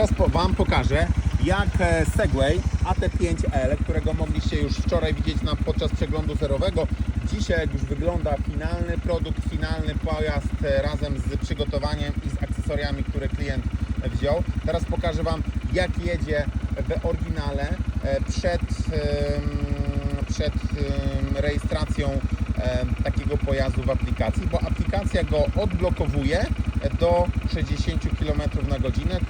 teraz Wam pokażę, jak e, Segway AT5L, którego mogliście już wczoraj widzieć na, podczas przeglądu zerowego, dzisiaj jak już wygląda finalny produkt, finalny pojazd e, razem z przygotowaniem i z akcesoriami, które klient wziął. Teraz pokażę Wam, jak jedzie w oryginale e, przed, przed rejestracją takiego pojazdu w aplikacji, bo aplikacja go odblokowuje do 60 km na godzinę,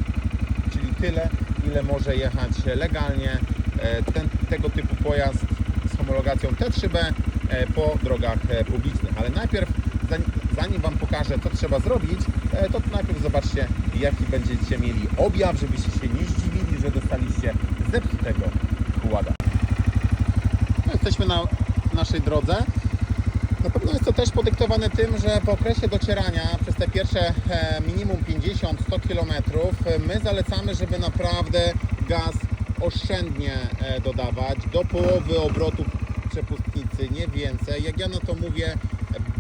tyle, ile może jechać legalnie e, ten, tego typu pojazd z homologacją T3B e, po drogach e, publicznych. Ale najpierw, zanim, Wam pokażę, co trzeba zrobić, to najpierw zobaczcie, jaki będziecie mieli objaw, żebyście się nie zdziwili, że dostaliście zepsutego kłada. No, jesteśmy na naszej drodze. Na pewno jest to też podyktowane tym, że po okresie docierania przez te pierwsze e, minimum 50-100 km my zalecamy, żeby naprawdę gaz oszczędnie e, dodawać do połowy obrotu przepustnicy, nie więcej. Jak ja na to mówię,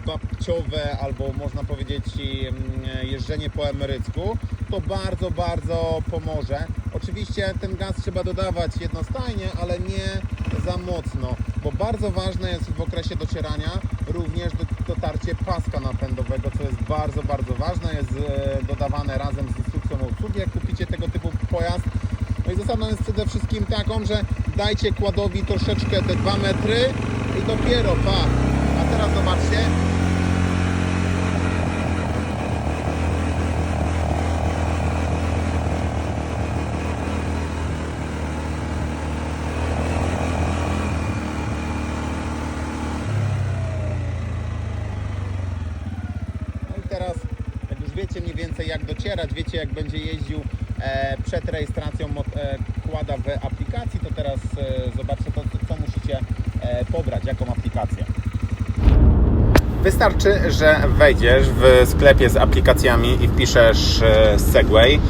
babciowe albo można powiedzieć mm, jeżdżenie po emerycku, to bardzo, bardzo pomoże. Oczywiście ten gaz trzeba dodawać jednostajnie, ale nie za mocno, bo bardzo ważne jest w okresie docierania również do- dotarcie paska napędowego, co jest bardzo, bardzo ważne. Jest e, dodawane razem z instrukcją obsługi, jak kupicie tego typu pojazd. No i zasadą jest przede wszystkim taką, że dajcie kładowi troszeczkę te 2 metry i dopiero, pa. A teraz zobaczcie, No i teraz, jak już wiecie mniej więcej jak docierać, wiecie jak będzie jeździł e, przed rejestracją e, kłada w aplikacji, to teraz e, zobaczcie to, co musicie pobrać, jaką aplikację. Wystarczy, że wejdziesz w sklepie z aplikacjami i wpiszesz Segway.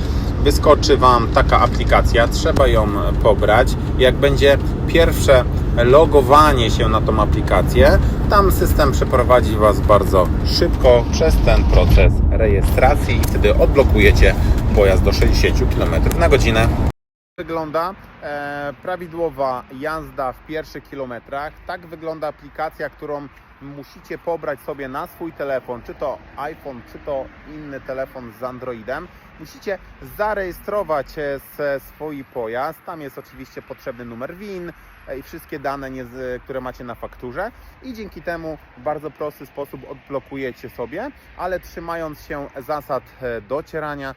Wyskoczy Wam taka aplikacja, trzeba ją pobrać. Jak będzie pierwsze logowanie się na tą aplikację, tam system przeprowadzi Was bardzo szybko przez ten proces rejestracji i wtedy odblokujecie pojazd do 60 km na godzinę. Wygląda e, prawidłowa jazda w pierwszych kilometrach. Tak wygląda aplikacja, którą musicie pobrać sobie na swój telefon, czy to iPhone, czy to inny telefon z Androidem. Musicie zarejestrować e, swój pojazd. Tam jest oczywiście potrzebny numer WIN e, i wszystkie dane, które macie na fakturze. I dzięki temu w bardzo prosty sposób odblokujecie sobie, ale trzymając się zasad docierania